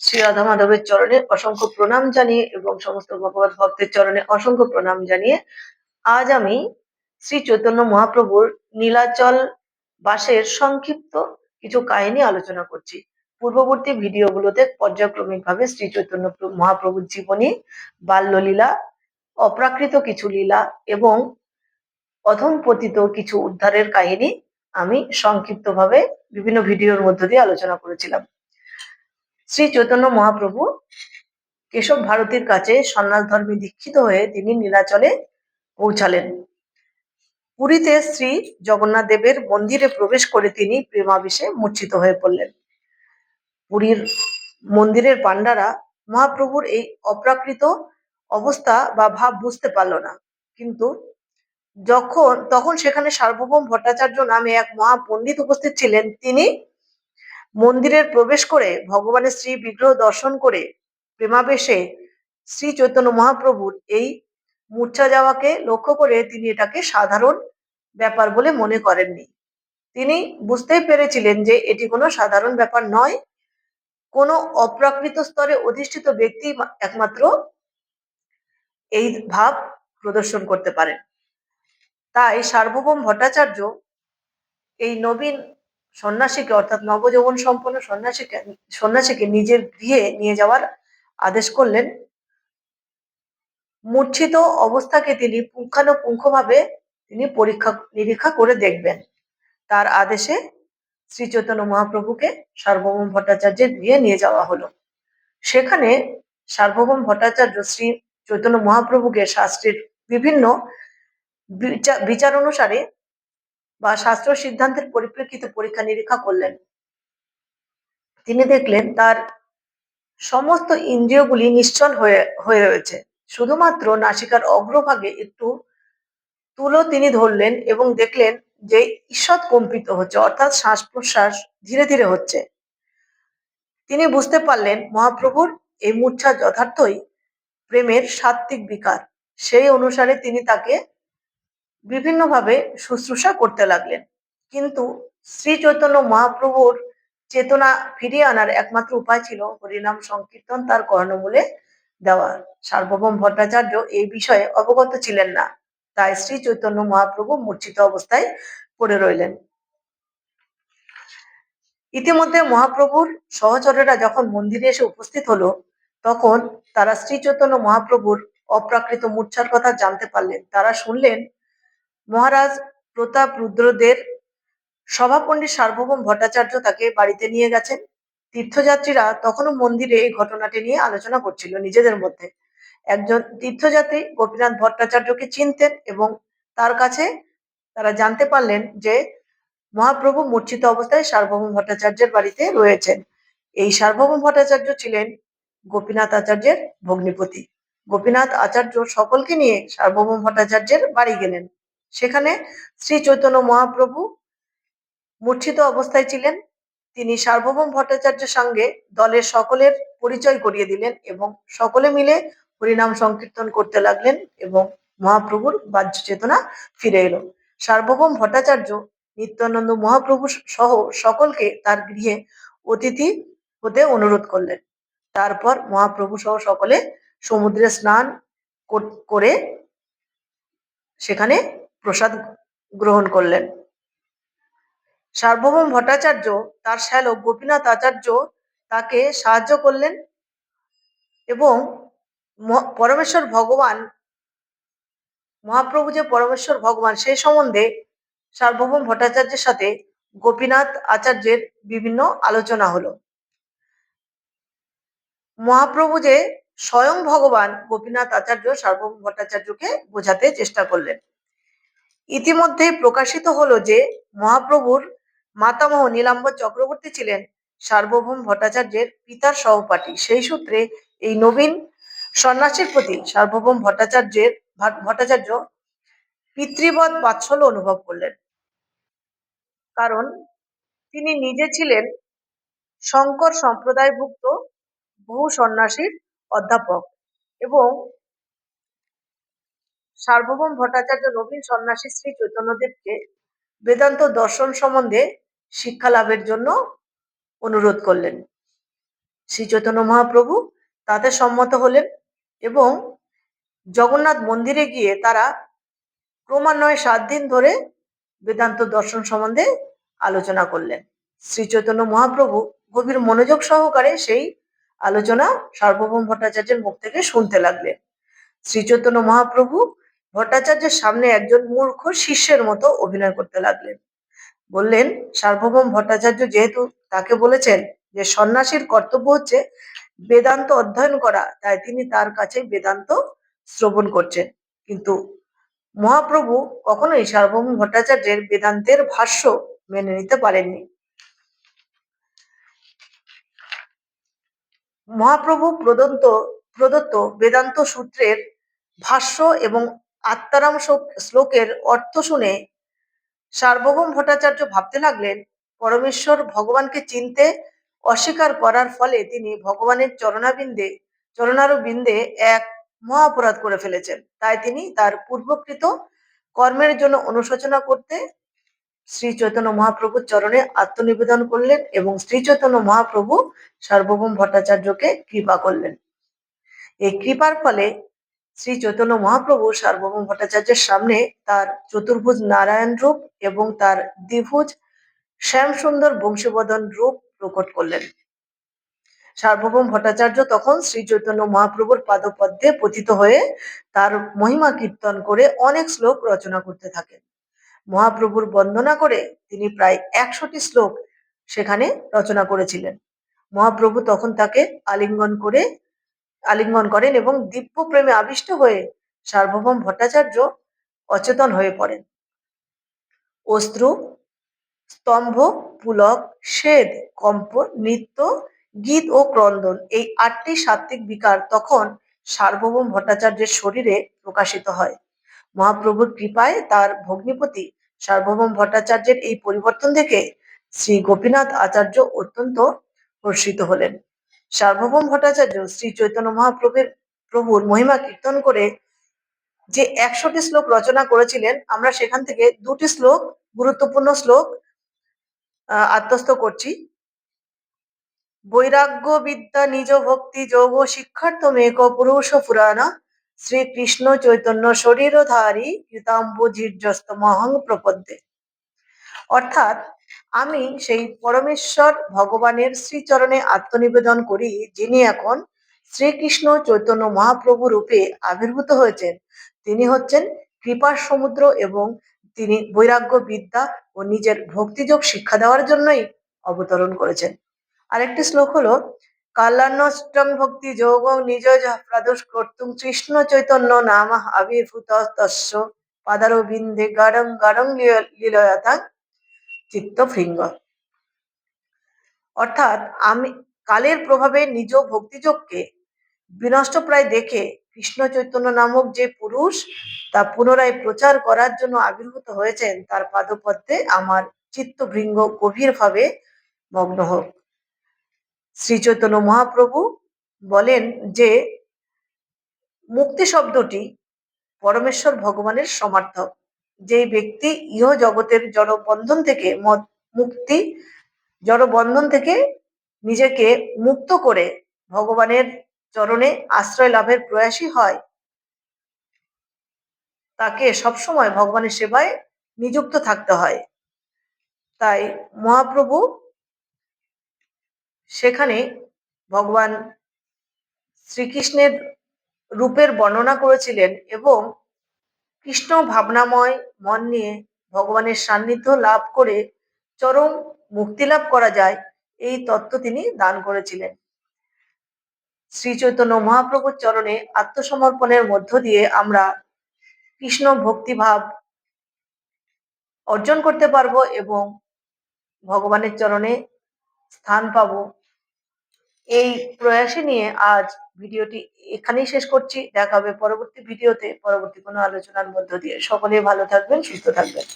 শ্রী রাধা মাধবের চরণে অসংখ্য প্রণাম জানিয়ে এবং সমস্ত ভগবত ভক্তের চরণে অসংখ্য প্রণাম জানিয়ে আজ আমি শ্রী চৈতন্য মহাপ্রভুর নীলাচল বাসের সংক্ষিপ্ত কিছু কাহিনী আলোচনা করছি। পূর্ববর্তী ভিডিওগুলোতে পর্যায়ক্রমিকভাবে শ্রী চৈতন্য মহাপ্রভুর জীবনী, বাল্যলীলা, অপ্রাকৃত কিছু লীলা এবং অধমপতিত কিছু উদ্ধারের কাহিনী আমি সংক্ষিপ্তভাবে বিভিন্ন ভিডিওর মধ্য দিয়ে আলোচনা করেছিলাম। শ্রী চৈতন্য মহাপ্রভু কেশব ভারতীর কাছে সন্ন্যাস ধর্মে দীক্ষিত হয়ে তিনি নীলাচলে পৌঁছালেন। পুরীতে শ্রী জগন্নাথ দেবের মন্দিরে প্রবেশ করে তিনি প্রেমাবেশে মূর্ছিত হয়ে পড়লেন। পুরীর মন্দিরের পাণ্ডারা মহাপ্রভুর এই অপ্রাকৃত অবস্থা বা ভাব বুঝতে পারল না। কিন্তু যখন, তখন সেখানে সার্বভৌম ভট্টাচার্য নামে এক মহাপণ্ডিত উপস্থিত ছিলেন, তিনি মন্দিরের প্রবেশ করে ভগবানের শ্রী বিগ্রহ দর্শন করে প্রেমাবেশে শ্রী চৈতন্য মহাপ্রভুর এই মূর্ছা যাওয়াকে লক্ষ্য করে তিনি এটাকে সাধারণ ব্যাপার বলে মনে করেননি। তিনি বুঝতেই পেরেছিলেন যে এটি কোনো সাধারণ ব্যাপার নয়। কোনো অপ্রাকৃত স্তরে অধিষ্ঠিত ব্যক্তি একমাত্র এই ভাব প্রদর্শন করতে পারেন। তাই সার্বভৌম ভট্টাচার্য এই নবীন সন্ন্যাসীকে, অর্থাৎ নবযৌবন সম্পন্ন সন্ন্যাসীকে সন্ন্যাসীকে নিজের গৃহে নিয়ে যাওয়ার আদেশ করলেন। মূর্ছিত অবস্থাকে তিনি পুঙ্খানুপুঙ্খভাবে তিনি পরীক্ষা, নিরীক্ষা করে দেখবেন। তার আদেশে শ্রী চৈতন্য মহাপ্রভুকে সার্বভৌম ভট্টাচার্যের গৃহে নিয়ে যাওয়া হলো। সেখানে সার্বভৌম ভট্টাচার্য শ্রী চৈতন্য মহাপ্রভুকে শাস্ত্রের বিভিন্ন বিচা- বিচার অনুসারে বা শাস্ত্র সিদ্ধান্তের পরিপ্রেক্ষিতে পরীক্ষা নিরীক্ষা করলেন। তিনি দেখলেন তার সমস্ত ইন্দ্রিয়গুলি নিশ্চল হয়ে হয়ে রয়েছে। শুধুমাত্র নাসিকার অগ্রভাগে একটু তুলো তিনি ধরলেন এবং দেখলেন যে ঈষৎ কম্পিত হচ্ছে, অর্থাৎ শ্বাস প্রশ্বাস ধীরে ধীরে হচ্ছে। তিনি বুঝতে পারলেন, মহাপ্রভুর এই মূর্ছা যথার্থই প্রেমের সাত্ত্বিক বিকার। সেই অনুসারে তিনি তাকে বিভিন্নভাবে শুশ্রূষা করতে লাগলেন। কিন্তু শ্রী চৈতন্য মহাপ্রভুর চেতনা ফিরিয়ে আনার একমাত্র উপায় ছিল হরিনাম সংকীর্তন তার কর্ণমূলে দেওয়া। সার্বভৌম ভট্টাচার্য এই বিষয়ে অবগত ছিলেন না, তাই শ্রী চৈতন্য মহাপ্রভু মূর্ছিত অবস্থায় পড়ে রইলেন। ইতিমধ্যে মহাপ্রভুর সহচরেরা যখন মন্দিরে এসে উপস্থিত হলো, তখন তারা শ্রী চৈতন্য মহাপ্রভুর অপ্রাকৃত মূর্ছার কথা জানতে পারলেন। তারা শুনলেন মহারাজ প্রতাপ রুদ্রদের সভাপণ্ডিত সার্বভৌম ভট্টাচার্য তাকে বাড়িতে নিয়ে গেছেন। তীর্থযাত্রীরা তখনও মন্দিরে এই ঘটনাটি নিয়ে আলোচনা করছিল নিজেদের মধ্যে। একজন তীর্থযাত্রী গোপীনাথ ভট্টাচার্যকে চিনতেন এবং তার কাছে তারা জানতে পারলেন যে মহাপ্রভু মূর্ছিত অবস্থায় সার্বভৌম ভট্টাচার্যের বাড়িতে রয়েছেন। এই সার্বভৌম ভট্টাচার্য ছিলেন গোপীনাথ আচার্যের ভগ্নিপতি। গোপীনাথ আচার্য সকলকে নিয়ে সার্বভৌম ভট্টাচার্যের বাড়ি গেলেন। সেখানে শ্রী চৈতন্য মহাপ্রভু মূর্ছিত অবস্থায় ছিলেন। তিনি সার্বভৌম ভট্টাচার্যের সঙ্গে দলের সকলের পরিচয় করিয়ে দিলেন এবং সকলে মিলে হরিনাম সংকীর্তন করতে লাগলেন এবং মহাপ্রভুর বাহ্য চেতনা ফিরে এলো। সার্বভৌম ভট্টাচার্য নিত্যানন্দ মহাপ্রভু সহ সকলকে তার গৃহে অতিথি হতে অনুরোধ করলেন। তারপর মহাপ্রভু সহ সকলে সমুদ্রে স্নান কর- সেখানে প্রসাদ গ্রহণ করলেন। সার্বভৌম ভট্টাচার্য, তার শ্যালক গোপীনাথ আচার্য তাকে সাহায্য করলেন এবং পরমেশ্বর ভগবান, মহাপ্রভু যে পরমেশ্বর ভগবান সেই সম্বন্ধে সার্বভৌম ভট্টাচার্যের সাথে গোপীনাথ আচার্যের বিভিন্ন আলোচনা হলো। মহাপ্রভু যে স্বয়ং ভগবান গোপীনাথ আচার্য, সার্বভৌম ভট্টাচার্যকে বোঝাতে চেষ্টা করলেন। ইতিমধ্যে প্রকাশিত হলো যে মহাপ্রভুর মাতামহ নীলাম্বর চক্রবর্তী ছিলেন সার্বভৌম ভট্টাচার্যের পিতার সহপাঠী। সেই সূত্রে এই নবীন সন্ন্যাসীর প্রতি সার্বভৌম ভট্টাচার্যের ভট্টাচার্য পিতৃবৎ বাৎসল্য অনুভব করলেন। কারণ তিনি নিজে ছিলেন শঙ্কর সম্প্রদায়ভুক্ত বহু সন্ন্যাসীর অধ্যাপক এবং সার্বভৌম ভট্টাচার্য নবীন সন্ন্যাসী শ্রী চৈতন্যদেবকে বেদান্ত দর্শন সম্বন্ধে শিক্ষা লাভের জন্য অনুরোধ করলেন। শ্রী চৈতন্য মহাপ্রভু তাতে সম্মত হলেন এবং জগন্নাথ মন্দিরে গিয়ে তারা ক্রমান্বয়ে সাত দিন ধরে বেদান্ত দর্শন সম্বন্ধে আলোচনা করলেন। শ্রী চৈতন্য মহাপ্রভু গভীর মনোযোগ সহকারে সেই আলোচনা সার্বভৌম ভট্টাচার্যের মুখ থেকে শুনতে লাগলেন। শ্রী চৈতন্য মহাপ্রভু ভট্টাচার্যের সামনে একজন মূর্খ শিষ্যের মতো অভিনয় করতে লাগলেন। বললেন, সার্বভৌম ভট্টাচার্য যেহেতু তাকে বলেছেন যে সন্ন্যাসীর কর্তব্য হচ্ছে বেদান্ত অধ্যয়ন করা, তাই তিনি তার কাছে বেদান্ত শ্রবণ করছেন। কিন্তু মহাপ্রভু কখনোই সার্বভৌম ভট্টাচার্যের বেদান্তের ভাষ্য মেনে নিতে পারেননি। মহাপ্রভু প্রদত্ত প্রদত্ত বেদান্ত সূত্রের ভাষ্য এবং আত্মারাম শ্লোক- শ্লোকের অর্থ শুনে সার্বভৌম ভট্টাচার্য ভাবতে লাগলেন, পরমেশ্বর ভগবানকে চিনতে অস্বীকার করার ফলে তিনি ভগবানের চরণাবিন্দে চরণারু বিন্দে এক মহা অপরাধ করে ফেলেছেন। তাই তিনি তার পূর্বকৃত কর্মের জন্য অনুশোচনা করতে শ্রী চৈতন্য মহাপ্রভুর চরণে আত্মনিবেদন করলেন এবং শ্রী চৈতন্য মহাপ্রভু সার্বভৌম ভট্টাচার্যকে কৃপা করলেন। এই কৃপার ফলে শ্রী চৈতন্য মহাপ্রভু সার্বভৌম ভট্টাচার্যের সামনে তার চতুর্ভুজ নারায়ণ রূপ এবং তার দ্বিভুজ শ্যামসুন্দর বংশীবদন রূপ প্রকট করলেন। সার্বভৌম ভট্টাচার্য তখন শ্রী চৈতন্য মহাপ্রভুর পাদপদ্মে পতিত হয়ে তার মহিমা কীর্তন করে অনেক শ্লোক রচনা করতে থাকেন। মহাপ্রভুর বন্দনা করে তিনি প্রায় একশোটি শ্লোক সেখানে রচনা করেছিলেন। মহাপ্রভু তখন তাকে আলিঙ্গন করে আলিঙ্গন করেন এবং দিব্য প্রেমে আবিষ্ট হয়ে সার্বভৌম ভট্টাচার্য অচেতন হয়ে পড়েন। অস্ত্র স্তম্ভ, পুলক শ্বেদ কম্প, নৃত্য, গীত ও ক্রন্দন এই আটটি সাত্ত্বিক বিকার তখন সার্বভৌম ভট্টাচার্যের শরীরে প্রকাশিত হয়। মহাপ্রভুর কৃপায় তার ভগ্নিপতি সার্বভৌম ভট্টাচার্যের এই পরিবর্তন দেখে শ্রী গোপীনাথ আচার্য অত্যন্ত হর্ষিত হলেন। সার্বভৌম ভট্টাচার্য শ্রী চৈতন্য মহাপ্রভুর প্রভুর মহিমা কীর্তন করে যে একশোটি শ্লোক রচনা করেছিলেন, আমরা সেখান থেকে দুটি শ্লোক, গুরুত্বপূর্ণ শ্লোক আত্মস্থ করছি। বৈরাগ্য বিদ্যা নিজ ভক্তি যোগ শিক্ষার্থ মেক পুরুষ পুরাণ, শ্রীকৃষ্ণ চৈতন্য শরীরধারী কৃতাম্বুজির্যস্ত মহং প্রপদ্যে। অর্থাৎ আমি সেই পরমেশ্বর ভগবানের শ্রীচরণে আত্মনিবেদন করি, যিনি এখন শ্রীকৃষ্ণ চৈতন্য মহাপ্রভু রূপে আবির্ভূত হয়েছেন। তিনি হচ্ছেন কৃপার সমুদ্র এবং তিনি বৈরাগ্য বিদ্যা ও নিজের ভক্তিযোগ শিক্ষা দেওয়ার জন্যই অবতরণ করেছেন। আরেকটি শ্লোক হলো কাল্যাণষ্টং ভক্তি যোগ নিজ প্রাদুষ কর্তুম কৃষ্ণ চৈতন্য নাম আবির্ভূত তস্য পাদারবিন্দে গারং গাঢ়ং লীলয়তা চিত্তভৃঙ্গ অর্থাৎ আমি, কালের প্রভাবে নিজ ভক্তিযোগকে বিনষ্ট প্রায় দেখে কৃষ্ণ চৈতন্য নামক যে পুরুষ, তা পুনরায় প্রচার করার জন্য আবির্ভূত হয়েছেন, তার পাদপদ্মে আমার চিত্তভৃঙ্গ গভীরভাবে মগ্ন হোক। শ্রী চৈতন্য মহাপ্রভু বলেন যে, মুক্তি শব্দটি পরমেশ্বর ভগবানের সমার্থক। যেই ব্যক্তি ইহ জগতের জড় বন্ধন থেকে মুক্তি জড় বন্ধন থেকে নিজেকে মুক্ত করে ভগবানের চরণে আশ্রয় লাভের প্রয়াসী হয়। তাকে সবসময় ভগবানের সেবায় নিযুক্ত থাকতে হয়। তাই মহাপ্রভু সেখানে ভগবান শ্রীকৃষ্ণের রূপের বর্ণনা করেছিলেন এবং কৃষ্ণ ভাবনাময় মন নিয়ে ভগবানের সান্নিধ্য লাভ করে চরম মুক্তি লাভ করা যায়, এই তত্ত্ব তিনি দান করেছিলেন। শ্রী চৈতন্য মহাপ্রভুর চরণে আত্মসমর্পণের মধ্য দিয়ে আমরা কৃষ্ণ ভক্তিভাব অর্জন করতে পারব এবং ভগবানের চরণে স্থান পাবো। এই প্রয়াসে নিয়ে আজ ভিডিওটি এখানেই শেষ করছি। দেখা হবে পরবর্তী ভিডিওতে। পরবর্তী কোনো আলোচনার মধ্য দিয়ে। সকলে ভালো থাকবেন, সুস্থ থাকবেন।